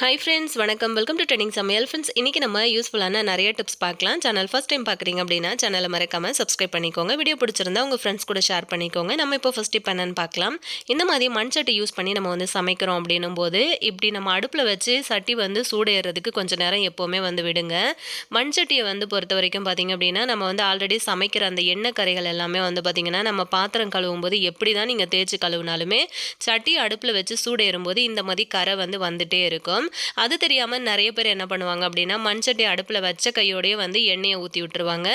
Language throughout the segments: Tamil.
ஹாய் ஃப்ரெண்ட்ஸ் வணக்கம். வெல்கம் டு ட்ரெண்டிங் சமையல் ஃப்ரெண்ட்ஸ் இன்றைக்கி நம்ம யூஸ்ஃபுல்லான நிறைய டிப்ஸ் பார்க்கலாம். சேனல் ஃபஸ்ட் டைம் பார்க்குறீங்க அப்படின்னா சேனலை மறக்காமல் சப்ஸ்கிரைப் பண்ணிக்கோங்க. வீடியோ பிடிச்சிருந்தா உங்கள் ஃப்ரெண்ட்ஸ் கூட ஷேர் பண்ணிக்கோங்க. நம்ம இப்போ ஃபஸ்ட் டிப் என்னன்னு பார்க்கலாம். இந்த மாதிரி மண் சட்டி யூஸ் பண்ணி நம்ம வந்து சமைக்கிறோம் அப்படின்னும் போது இப்படி நம்ம அடுப்பில் வச்சு சட்டி வந்து சூடேறதுக்கு கொஞ்சம் நேரம் எப்போவுமே வந்து விடுங்க. மண் சட்டியை வந்து பொறுத்த வரைக்கும் பார்த்திங்க அப்படின்னா நம்ம வந்து ஆல்ரெடி சமைக்கிற அந்த எண்ணெய் கரைகள் எல்லாமே வந்து பார்த்திங்கன்னா நம்ம பாத்திரம் கழுவும் போது எப்படி தான் நீங்கள் தேய்ச்சி கழுவினாலுமே சட்டி அடுப்பில் வச்சு சூடேறும் போது இந்த மாதிரி கரை வந்து வந்துகிட்டே இருக்கும். அது தெரியாமல் நிறைய பேர் என்ன பண்ணுவாங்க அப்படின்னா மண் சட்டி அடுப்பில் வச்ச கையோடயே வந்து எண்ணெயை ஊற்றி விட்டுருவாங்க.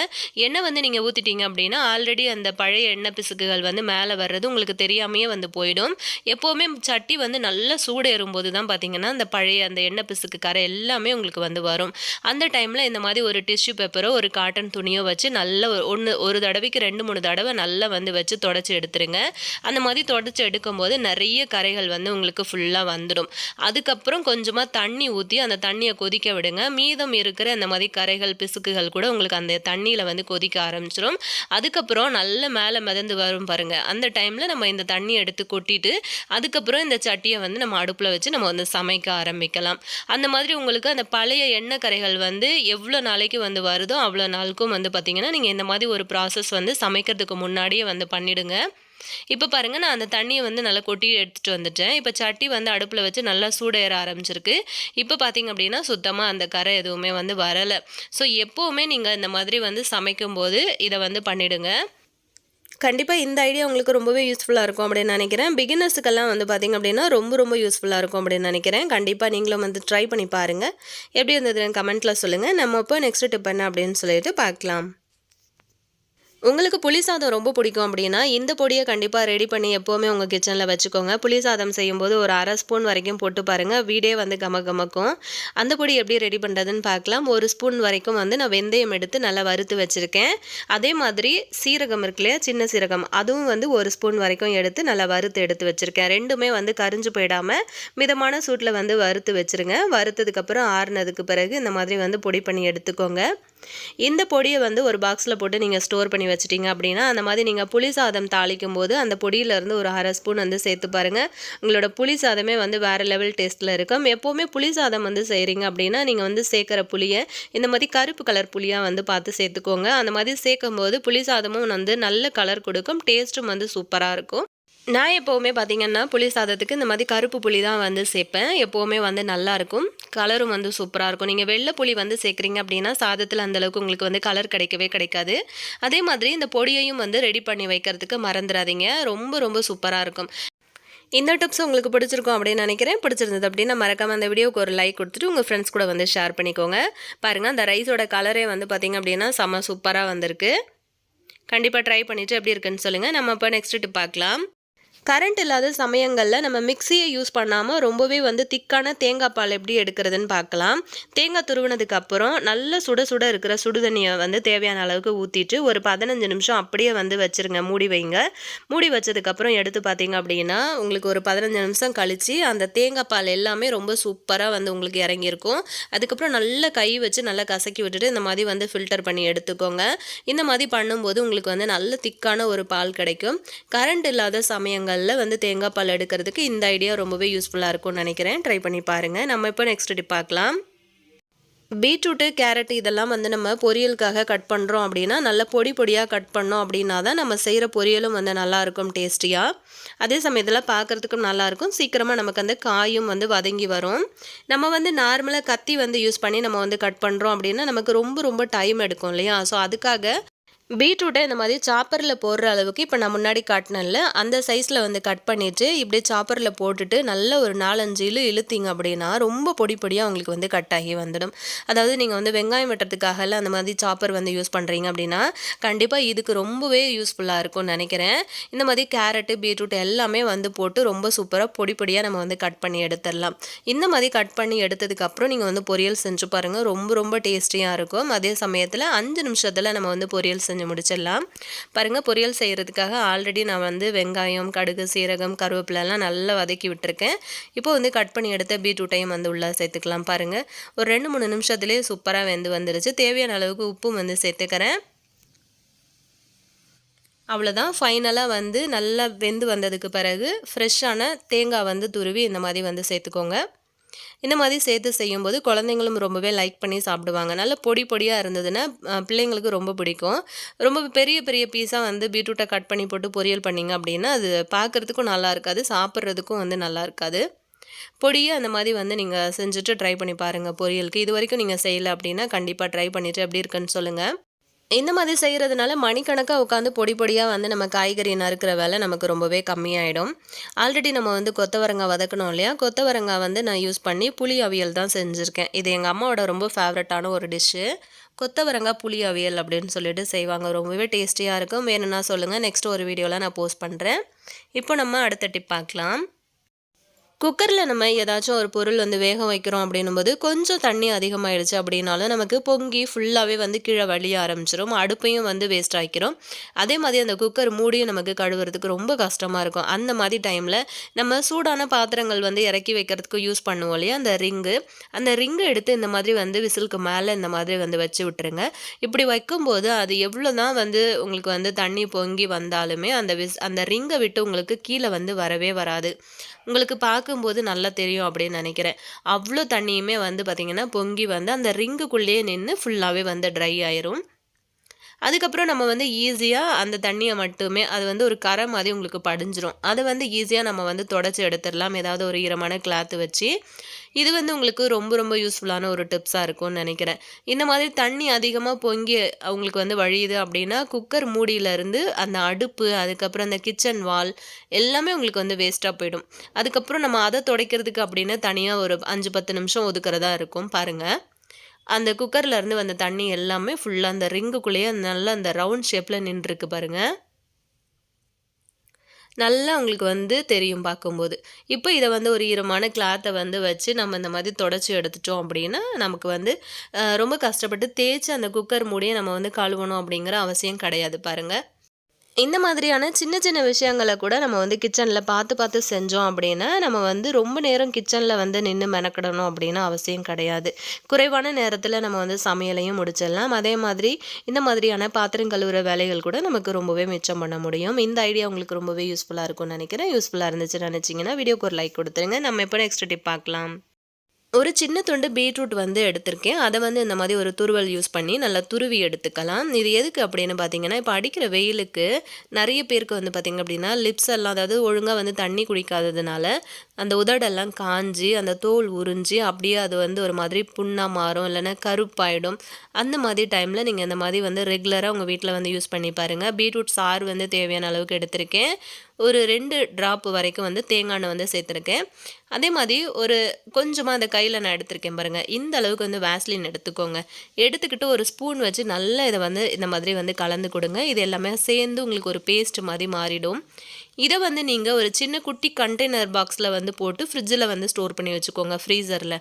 எண்ணெய் வந்து நீங்கள் ஊற்றிட்டீங்க அப்படின்னா ஆல்ரெடி அந்த பழைய எண்ணெய் பிசுக்குகள் வந்து மேலே வர்றது உங்களுக்கு தெரியாமையே வந்து போயிடும். எப்போவுமே சட்டி வந்து நல்லா சூடேறும் போது தான் பார்த்தீங்கன்னா அந்த பழைய அந்த எண்ணெய் பிசுக்கு கரை எல்லாமே உங்களுக்கு வந்து வரும். அந்த டைமில் இந்த மாதிரி ஒரு டிஷ்யூ பேப்பரோ ஒரு காட்டன் துணியோ வச்சு நல்லா ஒன்று ஒரு தடவைக்கு ரெண்டு மூணு தடவை நல்லா வந்து வச்சு தொடச்சி எடுத்துருங்க. அந்த மாதிரி தொடச்சி எடுக்கும்போது நிறைய கரைகள் வந்து உங்களுக்கு ஃபுல்லாக வந்துடும் அதுக்கப்புறம் கொஞ்சமாக தண்ணி ஊற்றி அந்த தண்ணியை கொதிக்க விடுங்க. மீதம் இருக்கிற அந்த மாதிரி கரைகள் பிசுக்குகள் கூட உங்களுக்கு அந்த தண்ணியில் வந்து கொதிக்க ஆரம்பிச்சிடும் அதுக்கப்புறம் நல்ல மேலே மிதந்து வரும் பாருங்கள் அந்த டைமில் நம்ம இந்த தண்ணியை எடுத்து கொட்டிட்டு அதுக்கப்புறம் இந்த சட்டியை வந்து நம்ம அடுப்பில் வச்சு நம்ம வந்து சமைக்க ஆரம்பிக்கலாம். அந்த மாதிரி உங்களுக்கு அந்த பழைய எண்ணெய் கரைகள் வந்து எவ்வளோ நாளைக்கு வந்து வருதோ அவ்வளோ நாளுக்கும் வந்து பார்த்திங்கன்னா நீங்கள் இந்த மாதிரி ஒரு ப்ராசஸ் வந்து சமைக்கிறதுக்கு முன்னாடியே வந்து பண்ணிவிடுங்க இப்போ பாருங்கள் நான் அந்த தண்ணியை வந்து நல்லா கொட்டி எடுத்துகிட்டு வந்துட்டேன். இப்போ சட்டி வந்து அடுப்பில் வச்சு நல்லா சூடேற ஆரம்பிச்சிருக்கு. இப்போ பார்த்தீங்க அப்படின்னா சுத்தமாக அந்த கரை எதுவுமே வந்து வரலை. ஸோ எப்போவுமே நீங்கள் இந்த மாதிரி வந்து சமைக்கும்போது இதை வந்து பண்ணிவிடுங்க கண்டிப்பாக இந்த ஐடியா உங்களுக்கு ரொம்பவே யூஸ்ஃபுல்லாக இருக்கும் அப்படின்னு நினைக்கிறேன். பிகினர்ஸுக்கெல்லாம் வந்து பார்த்திங்க அப்படின்னா ரொம்ப ரொம்ப யூஸ்ஃபுல்லாக இருக்கும் அப்படின்னு நினைக்கிறேன். கண்டிப்பாக நீங்களும் வந்து ட்ரை பண்ணி பாருங்கள் எப்படி இருந்தது கமெண்ட்டில் சொல்லுங்கள் நம்ம இப்போ நெக்ஸ்ட் டிப் என்ன அப்படின்னு சொல்லிட்டு பார்க்கலாம் உங்களுக்கு புளி சாதம் ரொம்ப பிடிக்கும் அப்படின்னா இந்த பொடியை கண்டிப்பாக ரெடி பண்ணி எப்போவுமே உங்கள் கிச்சனில் வச்சுக்கோங்க. புளி சாதம் செய்யும்போது ஒரு அரை ஸ்பூன் வரைக்கும் போட்டு பாருங்கள் வீடே வந்து கம கமக்கும். அந்த பொடி எப்படி ரெடி பண்ணுறதுன்னு பார்க்கலாம். ஒரு ஸ்பூன் வரைக்கும் வந்து நான் வெந்தயம் எடுத்து நல்லா வறுத்து வச்சுருக்கேன். அதே மாதிரி சீரகம் இருக்கு இல்லையா? சின்ன சீரகம். அதுவும் வந்து ஒரு ஸ்பூன் வரைக்கும் எடுத்து நல்லா வறுத்து எடுத்து வச்சுருக்கேன். ரெண்டுமே வந்து கரிஞ்சு போயிடாமல் மிதமான சூட்டில் வந்து வறுத்து வச்சுருங்க. வறுத்ததுக்கப்புறம் ஆறுனதுக்கு பிறகு இந்த மாதிரி வந்து பொடி பண்ணி எடுத்துக்கோங்க. இந்த பொடியை வந்து ஒரு பாக்ஸில் போட்டு நீங்கள் ஸ்டோர் பண்ணி வச்சிட்டிங்க அப்படின்னா அந்த மாதிரி நீங்கள் புளி சாதம் தாளிக்கும் போது அந்த பொடியிலேருந்து ஒரு அரை ஸ்பூன் வந்து சேர்த்து பாருங்கள் உங்களோட புளி சாதமே வந்து வேறு லெவல் டேஸ்ட்டில் இருக்கும். எப்போவுமே புளி சாதம் வந்து செய்கிறீங்க அப்படின்னா நீங்கள் வந்து சேர்க்குற புளியை இந்த மாதிரி கருப்பு கலர் புளியாக வந்து பார்த்து சேர்த்துக்கோங்க. அந்த மாதிரி சேர்க்கும் போது புளி சாதமும் வந்து நல்ல கலர் கொடுக்கும். டேஸ்ட்டும் வந்து சூப்பராக இருக்கும். நான் எப்போவுமே பார்த்தீங்கன்னா புளி சாதத்துக்கு இந்த மாதிரி கருப்பு புளி தான் வந்து சேர்ப்பேன். எப்போவுமே வந்து நல்லாயிருக்கும் கலரும் வந்து சூப்பராக இருக்கும். நீங்கள் வெள்ளை புளி வந்து சேர்க்குறீங்க அப்படின்னா சாதத்தில் அந்தளவுக்கு உங்களுக்கு வந்து கலர் கிடைக்கவே கிடைக்காது. அதே மாதிரி இந்த பொடியையும் வந்து ரெடி பண்ணி வைக்கிறதுக்கு மறந்துடாதீங்க ரொம்ப ரொம்ப சூப்பராக இருக்கும். இந்த டிப்ஸ் உங்களுக்கு பிடிச்சிருக்கும் அப்படின்னு நினைக்கிறேன். பிடிச்சிருந்தது அப்படின்னா மறக்காமல் அந்த வீடியோக்கு ஒரு லைக் கொடுத்துட்டு உங்கள் ஃப்ரெண்ட்ஸ் கூட வந்து ஷேர் பண்ணிக்கோங்க. பாருங்கள் அந்த ரைஸோட கலரே வந்து பார்த்திங்க அப்படின்னா செம்ம சூப்பராக வந்திருக்கு. கண்டிப்பாக ட்ரை பண்ணிவிட்டு எப்படி இருக்குன்னு சொல்லுங்கள் நம்ம இப்போ நெக்ஸ்ட் டிப் பார்க்கலாம். கரண்ட் இல்லாத சமயங்களில் நம்ம மிக்சியை யூஸ் பண்ணாமல் ரொம்பவே வந்து திக்கான தேங்காய் பால் எப்படி எடுக்கிறதுன்னு பார்க்கலாம். தேங்காய் துருவினதுக்கு அப்புறம் நல்ல சுட சுட இருக்கிற சுடுதண்ணியை வந்து தேவையான அளவுக்கு ஊற்றிட்டு ஒரு பதினஞ்சு நிமிஷம் அப்படியே வந்து வச்சுருங்க மூடி வைங்க. மூடி வச்சதுக்கப்புறம் எடுத்து பார்த்தீங்க அப்படின்னா உங்களுக்கு ஒரு பதினஞ்சு நிமிஷம் கழித்து அந்த தேங்காய் பால் எல்லாமே ரொம்ப சூப்பராக வந்து உங்களுக்கு இறங்கியிருக்கும். அதுக்கப்புறம் நல்ல கை வச்சு நல்லா கசக்கி விட்டுட்டு இந்த மாதிரி வந்து ஃபில்டர் பண்ணி எடுத்துக்கோங்க. இந்த மாதிரி பண்ணும்போது உங்களுக்கு வந்து நல்ல திக்கான ஒரு பால் கிடைக்கும். கரண்ட் இல்லாத சமயங்கள் நாளில் வந்து தேங்காய் பால் எடுக்கிறதுக்கு இந்த ஐடியா ரொம்பவே யூஸ்ஃபுல்லாக இருக்கும்னு நினைக்கிறேன். ட்ரை பண்ணி பாருங்கள் நம்ம இப்போ நெக்ஸ்ட் டிப் பார்க்கலாம். பீட்ரூட்டு கேரட் இதெல்லாம் வந்து நம்ம பொரியலுக்காக கட் பண்ணுறோம் அப்படின்னா நல்ல பொடி பொடியாக கட் பண்ணோம் அப்படின்னா தான் நம்ம செய்கிற பொரியலும் வந்து நல்லாயிருக்கும் டேஸ்டியாக அதே சமயத்தில் பார்க்குறதுக்கும் நல்லாயிருக்கும் சீக்கிரமாக நமக்கு அந்த காயும் வந்து வதங்கி வரும். நம்ம வந்து நார்மலாக கத்தி வந்து யூஸ் பண்ணி நம்ம வந்து கட் பண்ணுறோம் அப்படின்னா நமக்கு ரொம்ப ரொம்ப டைம் எடுக்கும் இல்லையா? ஸோ அதுக்காக பீட்ரூட்டை இந்த மாதிரி சாப்பரில் போடுற அளவுக்கு இப்போ நான் முன்னாடி காட்டினேன்ல அந்த சைஸில் வந்து கட் பண்ணிவிட்டு இப்படி சாப்பரில் போட்டுட்டு நல்ல ஒரு நாலஞ்சு இழு இழுத்திங்க அப்படின்னா ரொம்ப பொடி பொடியாக உங்களுக்கு வந்து கட் ஆகி வந்துடும். அதாவது நீங்கள் வந்து வெங்காயம் வெட்டுறதுக்காகலாம் அந்த மாதிரி சாப்பர் வந்து யூஸ் பண்ணுறீங்க அப்படின்னா கண்டிப்பாக இதுக்கு ரொம்பவே யூஸ்ஃபுல்லாக இருக்கும்னு நினைக்கிறேன். இந்த மாதிரி கேரட்டு பீட்ரூட் எல்லாமே வந்து போட்டு ரொம்ப சூப்பராக பொடி பொடியாக நம்ம வந்து கட் பண்ணி எடுத்துடலாம். இந்த மாதிரி கட் பண்ணி எடுத்ததுக்கப்புறம் நீங்கள் வந்து பொரியல் செஞ்சு பாருங்கள் ரொம்ப ரொம்ப டேஸ்டியாக இருக்கும். அதே சமயத்தில் அஞ்சு நிமிஷத்தில் நம்ம வந்து பொரியல் செஞ்சு செஞ்சு முடிச்சிடலாம். பாருங்கள் பொரியல் செய்கிறதுக்காக ஆல்ரெடி நான் வந்து வெங்காயம் கடுகு சீரகம் கருவேப்பிலெல்லாம் நல்லா வதக்கி விட்டுருக்கேன். இப்போ வந்து கட் பண்ணி எடுத்த பீட்ரூட்டையும் வந்து உள்ளே சேர்த்துக்கலாம் பாருங்கள் ஒரு ரெண்டு மூணு நிமிஷத்துலேயே சூப்பராக வெந்து வந்துருச்சு. தேவையான அளவுக்கு உப்பும் வந்து சேர்த்துக்கிறேன். அவ்வளோதான் ஃபைனலாக வந்து நல்லா வெந்து வந்ததுக்கு பிறகு ஃப்ரெஷ்ஷான தேங்காய் வந்து துருவி இந்த மாதிரி வந்து சேர்த்துக்கோங்க. இந்த மாதிரி சேர்த்து செய்யும்போது குழந்தைங்களும் ரொம்பவே லைக் பண்ணி சாப்பிடுவாங்க. நல்ல பொடி பொடியாக இருந்ததுன்னா பிள்ளைங்களுக்கு ரொம்ப பிடிக்கும். ரொம்ப பெரிய பெரிய பீஸாக வந்து பீட்ரூட்டை கட் பண்ணி போட்டு பொரியல் பண்ணிங்க அப்படின்னா அது பார்க்குறதுக்கும் நல்லா இருக்காது சாப்பிட்றதுக்கும் வந்து நல்லா இருக்காது. பொடியை அந்த மாதிரி வந்து நீங்கள் செஞ்சுட்டு ட்ரை பண்ணி பாருங்கள் பொரியலுக்கு. இது வரைக்கும் நீங்கள் செய்யலை அப்படின்னா கண்டிப்பாக ட்ரை பண்ணிவிட்டு எப்படி இருக்குன்னு சொல்லுங்கள் இந்த மாதிரி செய்கிறதுனால மணிக்கணக்காக உட்காந்து பொடி பொடியாக வந்து நம்ம காய்கறி நறுக்கிற வேலை நமக்கு ரொம்பவே கம்மியாயிடும். ஆல்ரெடி நம்ம வந்து கொத்தவரங்காய் வதக்கணும் இல்லையா? கொத்தவரங்காய் வந்து நான் யூஸ் பண்ணி புளி அவியல் தான் செஞ்சுருக்கேன். இது எங்கள் அம்மாவோட ரொம்ப ஃபேவரட்டான ஒரு டிஷ்ஷு கொத்தவரங்காய் புளி அவியல் அப்படின்னு சொல்லிட்டு செய்வாங்க. ரொம்பவே டேஸ்டியாக இருக்கும். வேணும்னா சொல்லுங்கள் நெக்ஸ்ட் ஒரு வீடியோவில் நான் போஸ்ட் பண்ணுறேன் இப்போ நம்ம அடுத்த டிப் பார்க்கலாம். குக்கரில் நம்ம ஏதாச்சும் ஒரு பொருள் வந்து வேக வைக்கிறோம் அப்படின்னும் போது கொஞ்சம் தண்ணி அதிகமாகிடுச்சு அப்படின்னாலும் நமக்கு பொங்கி ஃபுல்லாகவே வந்து கீழே வழிய ஆரம்பிச்சிடும் அடுப்பையும் வந்து வேஸ்ட் ஆக்கிரும். அதே மாதிரி அந்த குக்கர் மூடியும் நமக்கு கழுவுறதுக்கு ரொம்ப கஷ்டமாக இருக்கும். அந்த மாதிரி டைமில் நம்ம சூடான பாத்திரங்கள் வந்து இறக்கி வைக்கிறதுக்கு யூஸ் பண்ணுவோம் இல்லையா? அந்த ரிங்கு. அந்த ரிங்கை எடுத்து இந்த மாதிரி வந்து விசிலுக்கு மேலே இந்த மாதிரி வந்து வச்சு விட்டுருங்க. இப்படி வைக்கும்போது அது எவ்வளோ தான் வந்து உங்களுக்கு வந்து தண்ணி பொங்கி வந்தாலுமே அந்த விஸ் அந்த ரிங்கை விட்டு உங்களுக்கு கீழே வந்து வரவே வராது. உங்களுக்கு பார்க்கும்போது நல்லா தெரியும் அப்படின்னு நினைக்கிறேன். அவ்வளோ தண்ணியுமே வந்து பார்த்திங்கன்னா பொங்கி வந்து அந்த ரிங்குக்குள்ளேயே நின்று ஃபுல்லாகவே வந்து ட்ரை ஆயிரும். அதுக்கப்புறம் நம்ம வந்து ஈஸியாக அந்த தண்ணியை மட்டுமே அது வந்து ஒரு கரை மாதிரி உங்களுக்கு படிஞ்சிரும். அதை வந்து ஈஸியாக நம்ம வந்து தொடச்சி எடுத்துடலாம். ஏதாவது ஒரு ஈரமான கிளாத்து வச்சு. இது வந்து உங்களுக்கு ரொம்ப ரொம்ப யூஸ்ஃபுல்லான ஒரு டிப்ஸாக இருக்கும்னு நினைக்கிறேன். இந்த மாதிரி தண்ணி அதிகமாக பொங்கி அவங்களுக்கு வந்து வழியுது அப்படின்னா குக்கர் மூடியிலேருந்து அந்த அடுப்பு அதுக்கப்புறம் அந்த கிச்சன் வால் எல்லாமே உங்களுக்கு வந்து வேஸ்ட்டாக போயிடும். அதுக்கப்புறம் நம்ம அதை துடைக்கிறதுக்கு அப்படின்னு தனியாக ஒரு அஞ்சு பத்து நிமிஷம் ஒதுக்கிறதா இருக்கும். பாருங்கள் அந்த குக்கர்லேருந்து வந்த தண்ணி எல்லாமே ஃபுல்லாக அந்த ரிங்குக்குள்ளேயே நல்லா அந்த ரவுண்ட் ஷேப்பில் நின்றுருக்கு பாருங்கள் நல்லா உங்களுக்கு வந்து தெரியும் பார்க்கும்போது. இப்போ இதை வந்து ஒரு ஈரமான கிளாத்தை வந்து வச்சு நம்ம இந்த மாதிரி தொடச்சி எடுத்துட்டோம் அப்படின்னா நமக்கு வந்து ரொம்ப கஷ்டப்பட்டு தேய்ச்சி அந்த குக்கர் மூடியை நம்ம வந்து கழுவணும் அப்படிங்கிற அவசியம் கிடையாது பாருங்கள் இந்த மாதிரியான சின்ன சின்ன விஷயங்களை கூட நம்ம வந்து கிச்சனில் பார்த்து பார்த்து செஞ்சோம் அப்படின்னா நம்ம வந்து ரொம்ப நேரம் கிச்சனில் வந்து நின்று மெனக்கிடணும் அப்படின்னு அவசியம் கிடையாது. குறைவான நேரத்தில் நம்ம வந்து சமையலையும் முடிச்சிடலாம். அதே மாதிரி இந்த மாதிரியான பாத்திரம் கழுவுற வேலைகள் கூட நமக்கு ரொம்பவே மிச்சம் பண்ண முடியும். இந்த ஐடியா உங்களுக்கு ரொம்பவே யூஸ்ஃபுல்லாக இருக்கும்னு நினைக்கிறேன். யூஸ்ஃபுல்லாக இருந்துச்சுன்னு நினச்சிங்கன்னா வீடியோக்கு ஒரு லைக் கொடுத்துருங்க. நம்ம எப்போ நெக்ஸ்ட் டிப் பார்க்கலாம்? ஒரு சின்ன துண்டு பீட்ரூட் வந்து எடுத்திருக்கேன். அதை வந்து இந்த மாதிரி ஒரு துருவல் யூஸ் பண்ணி நல்லா துருவி எடுத்துக்கலாம். இது எதுக்கு அப்படின்னு பார்த்தீங்கன்னா இப்போ அடிக்கிற வெயிலுக்கு நிறைய பேருக்கு வந்து பார்த்திங்க அப்படின்னா லிப்ஸ் எல்லாம் அதாவது ஒழுங்காக வந்து தண்ணி குடிக்காததுனால அந்த உதடெல்லாம் காஞ்சி அந்த தோல் உறிஞ்சி அப்படியே அது வந்து ஒரு மாதிரி புண்ணாக மாறும். இல்லைன்னா கருப்பாயிடும். அந்த மாதிரி டைமில் நீங்கள் இந்த மாதிரி வந்து ரெகுலராக உங்கள் வீட்டில் வந்து யூஸ் பண்ணி பாருங்கள் பீட்ரூட் சாறு வந்து தேவையான அளவுக்கு எடுத்திருக்கேன். ஒரு ரெண்டு ட்ராப் வரைக்கும் வந்து தேங்காய் எண்ணெய் வந்து சேர்த்துருக்கேன். அதே மாதிரி ஒரு கொஞ்சமாக அந்த கையில் நான் எடுத்திருக்கேன் பாருங்கள் இந்த அளவுக்கு வந்து வேஸ்லின் எடுத்துக்கோங்க. எடுத்துக்கிட்டு ஒரு ஸ்பூன் வச்சு நல்லா இதை வந்து இந்த மாதிரி வந்து கலந்து கொடுங்க. இது எல்லாமே சேர்ந்து உங்களுக்கு ஒரு பேஸ்ட் மாதிரி மாறிடும். இதை வந்து நீங்கள் ஒரு சின்ன குட்டி கண்டெய்னர் பாக்ஸில் வந்து போட்டு ஃப்ரிட்ஜில் வந்து ஸ்டோர் பண்ணி வச்சுக்கோங்க ஃப்ரீசரில்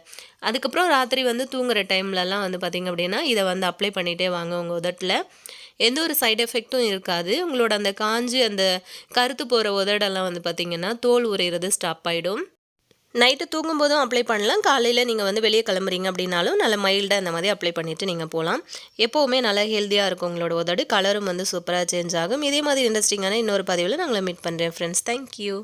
அதுக்கப்புறம் ராத்திரி வந்து தூங்குற டைம்லலாம் வந்து பார்த்திங்க அப்படின்னா இதை வந்து அப்ளை பண்ணிகிட்டே வாங்க உங்கள் உதட்டில். எந்த ஒரு சைடு எஃபெக்ட்டும் இருக்காது. உங்களோட அந்த காஞ்சி அந்த கருத்து போகிற உதடெல்லாம் வந்து பார்த்திங்கன்னா தோல் உரையிறது ஸ்டாப் ஆகிடும் நைட்டு தூங்கும்போதும் அப்ளை பண்ணலாம். காலையில் நீங்கள் வந்து வெளியே கிளம்புறீங்க அப்படின்னாலும் நல்ல மைல்டாக அந்த மாதிரி அப்ளை பண்ணிவிட்டு நீங்கள் போகலாம் எப்போவுமே நல்லா ஹெல்த்தியாக இருக்கும் உங்களோட உதடு. கலரும் வந்து சூப்பராக சேஞ்ச் ஆகும். இதே மாதிரி இன்ட்ரெஸ்டிங்கான இன்னொரு பதிவில் நாங்களை மீட் பண்ணுறேன் ஃப்ரெண்ட்ஸ் தேங்க்யூ